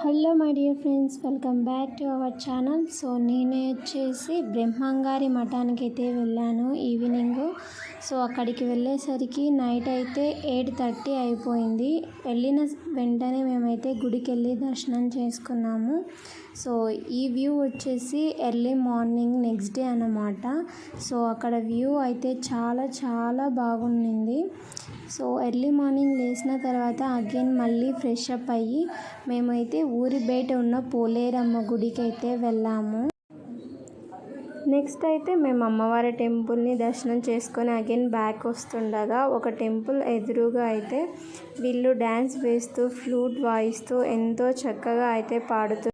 Hello my dear friends welcome back to our channel. So నేను వచ్చేసి బ్రహ్మంగారి మఠానికి అయితే వెళ్ళాను ఈవినింగ్. సో అక్కడికి వెళ్ళేసరికి నైట్ అయితే ఎయిట్ థర్టీ అయిపోయింది. వెళ్ళిన వెంటనే మేమైతే గుడికి వెళ్ళి దర్శనం చేసుకున్నాము. సో ఈ వ్యూ వచ్చేసి ఎర్లీ మార్నింగ్ నెక్స్ట్ డే అన్నమాట. సో అక్కడ వ్యూ అయితే చాలా చాలా బాగుండింది. సో ఎర్లీ మార్నింగ్ లేచిన తర్వాత అగైన్ మళ్ళీ ఫ్రెష్ అప్ అయ్యి మేమైతే ఊరి బయట ఉన్న పోలేరమ్మ గుడికి అయితే వెళ్ళాము. నెక్స్ట్ అయితే మేము అమ్మవారి టెంపుల్ని దర్శనం చేసుకొని అగైన్ బ్యాక్ వస్తుండగా ఒక టెంపుల్ ఎదురుగా అయితే వీళ్ళు డ్యాన్స్ వేస్తూ ఫ్లూట్ వాయిస్తూ ఎంతో చక్కగా అయితే పాడుతూ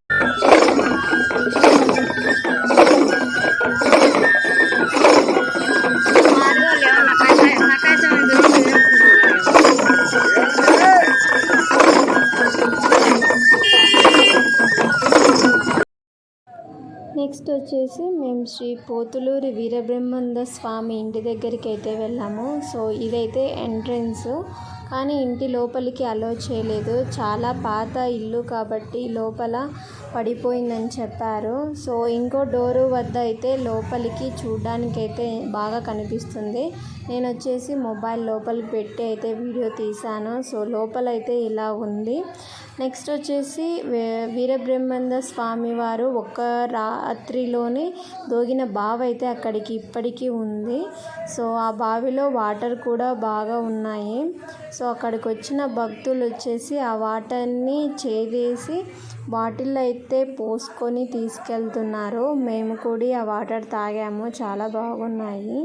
నెక్స్ట్ వచ్చేసి మేము శ్రీ పోతులూరి వీరబ్రహ్మంద స్వామి ఇంటి దగ్గరికి అయితే వెళ్ళాము. సో ఇదైతే ఎంట్రన్స్. కానీ ఇంటి లోపలికి అలో చేయలేదు. చాలా పాత ఇల్లు కాబట్టి లోపల పడిపోయిందని చెప్పారు. సో ఇంకో డోరు వద్ద అయితే లోపలికి చూడ్డానికి బాగా కనిపిస్తుంది. నేను వచ్చేసి మొబైల్ లోపలికి పెట్టి అయితే వీడియో తీశాను. సో లోపల అయితే ఇలా ఉంది. నెక్స్ట్ వచ్చేసి వీరబ్రహ్మంద స్వామి వారు ఒక రాత్రిలోనే దోగిన బావి అయితే అక్కడికి ఇప్పటికీ ఉంది. సో ఆ బావిలో వాటర్ కూడా బాగా ఉన్నాయి. సో అక్కడికి వచ్చిన భక్తులు వచ్చేసి ఆ వాటర్ని చేదేసి బాటిల్ అయితే పోసుకొని తీసుకెళ్తున్నారు. మేము కూడా ఆ వాటర్ తాగాము. చాలా బాగున్నాయి.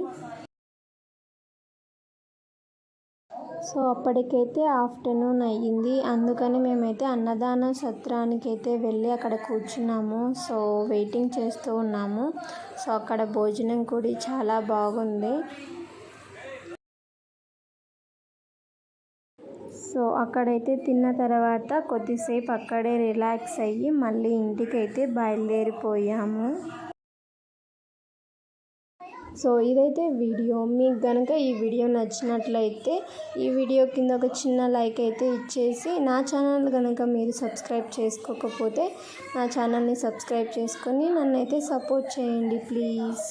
సో అప్పటికైతే ఆఫ్టర్నూన్ అయ్యింది. అందుకని మేమైతే అన్నదాన సత్రానికి అయితే వెళ్ళి అక్కడ కూర్చున్నాము. సో వెయిటింగ్ చేస్తూ ఉన్నాము. సో అక్కడ భోజనం కూడా చాలా బాగుంది. సో అక్కడైతే తిన్న తర్వాత కొద్దిసేపు అక్కడే రిలాక్స్ అయ్యి మళ్ళీ ఇంటికైతే బయలుదేరిపోయాము. సో ఇదైతే వీడియో. మీకు కనుక ఈ వీడియో నచ్చినట్లయితే ఈ వీడియో కింద ఒక చిన్న లైక్ అయితే ఇచ్చేసి నా ఛానల్ కనుక మీరు సబ్స్క్రైబ్ చేసుకోకపోతే నా ఛానల్ని సబ్స్క్రైబ్ చేసుకొని నన్ను అయితే సపోర్ట్ చేయండి ప్లీజ్.